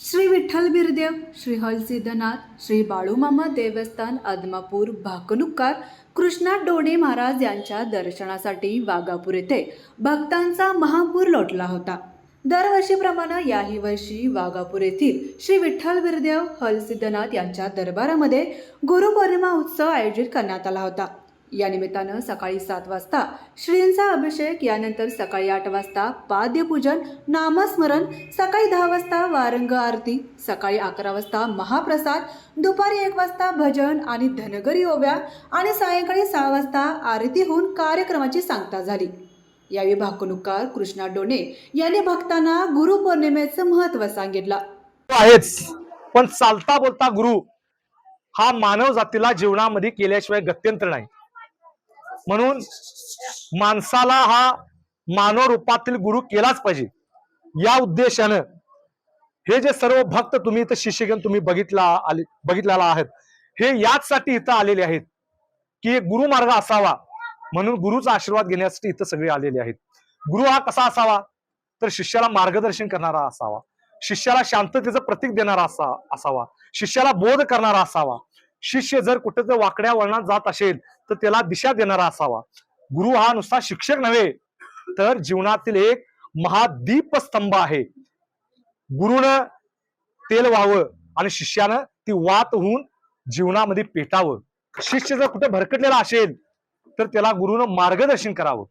श्री विठ्ठल बिरदेव श्री हलसिद्धनाथ श्री बाळूमामा देवस्थान आदमापूर भाकलुक्कार कृष्णा डोणे महाराज यांच्या दर्शनासाठी वाघापूर येथे भक्तांचा महापूर लोटला होता. दरवर्षीप्रमाणे याही वर्षी वाघापूर येथील श्री विठ्ठल बिरदेव हलसिद्धनाथ यांच्या दरबारामध्ये गुरुपौर्णिमा उत्सव आयोजित करण्यात आला होता. या निमित्तानं सकाळी सात वाजता श्रींचा अभिषेक यानंतर सकाळी आठ वाजता पाद्यपूजन नामस्मरण सकाळी दहा वाजता वारंग आरती सकाळी अकरा वाजता महाप्रसाद दुपारी एक वाजता भजन आणि धनगरी ओव्या आणि सायंकाळी सहा वाजता आरती होऊन कार्यक्रमाची सांगता झाली. यावेळी भाकणुकार कृष्णा डोणे यांनी भक्तांना गुरुपौर्णिमेचं महत्त्व सांगितलं. आहेच पण चालता बोलता गुरु हा मानव जातीला जीवनामध्ये केल्याशिवाय गत्यंतर नाही. म्हणून माणसाला हा मानव रूपातील गुरु केलाच पाहिजे. या उद्देशानं हे जे सर्व भक्त तुम्ही इथं शिष्यगण तुम्ही बघितला आले बघितलेला आहेत हे याचसाठी इथं आलेले आहेत की एक गुरुमार्ग असावा म्हणून गुरुचा आशीर्वाद घेण्यासाठी इथं सगळे आलेले आहेत. गुरु हा कसा असावा? तर शिष्याला मार्गदर्शन करणारा असावा. शिष्याला शांततेचं प्रतीक देणारा असा असावा. शिष्याला बोध करणारा असावा. शिष्य जर कुठं जर वाकड्या वळणात जात असेल तर त्याला दिशा देणारा असावा. गुरु हा नुसता शिक्षक नव्हे तर जीवनातील एक महादीपस्तंभ आहे. गुरुनं तेल व्हावं आणि शिष्यानं ती वात होऊन जीवनामध्ये पेटावं. शिष्य जर कुठे भरकटलेला असेल तर त्याला गुरुनं मार्गदर्शन करावं.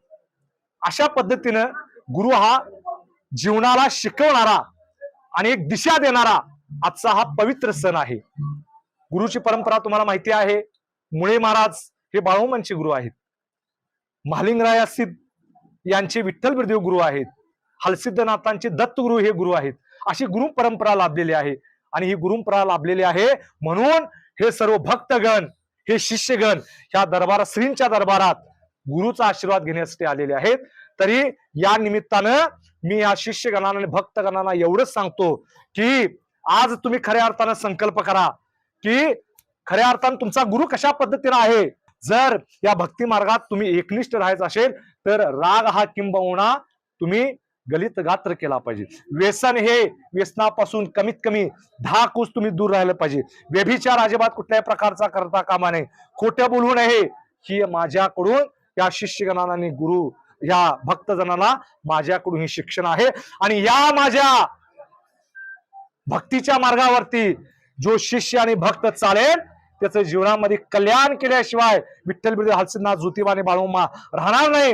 अशा पद्धतीनं गुरु हा जीवनाला शिकवणारा आणि एक दिशा देणारा आजचा हा पवित्र सण आहे. गुरुची परंपरा तुम्हाला माहिती आहे. मुळे महाराज हे बाळोमांचे गुरु आहेत. महालिंगराया सिद्ध यांचे विठ्ठल बिरदेव गुरु आहेत. हलसिद्धनाथांचे दत्तगुरु हे गुरु आहेत. अशी गुरु परंपरा लाभलेली आहे. आणि ही गुरुपरा लाभलेली आहे म्हणून हे सर्व भक्तगण हे शिष्यगण ह्या दरबारात श्रींच्या दरबारात गुरुचा आशीर्वाद घेण्यासाठी आलेले आहेत. तरी या निमित्तानं मी या शिष्यगणांना आणि भक्तगणांना एवढंच सांगतो की आज तुम्ही खऱ्या अर्थानं संकल्प करा. की खऱ्या अर्थानं तुमचा गुरु कशा पद्धतीने आहे? जर या भक्ती मार्गात तुम्ही एकनिष्ठ राहायचं असेल तर राग हा किंबहुना तुम्ही गलित गात्र केला पाहिजे. व्यसन हे व्यसनापासून कमीत कमी दहा कुस तुम्ही दूर राहिलं पाहिजे. व्यभिचार अजिबात कुठल्याही प्रकारचा करता कामा नये. खोटं बोलू नये. ही माझ्याकडून या शिष्यगणांना गुरु या भक्तजनांना माझ्याकडून ही शिक्षण आहे. आणि या माझ्या भक्तीच्या मार्गावरती जो शिष्य आणि भक्त चालेल त्याचं जीवनामध्ये कल्याण केल्याशिवाय विठ्ठल बिरदेव हलसिद्धनाथ ज्योतिबाने आणि बाळूमा राहणार नाही.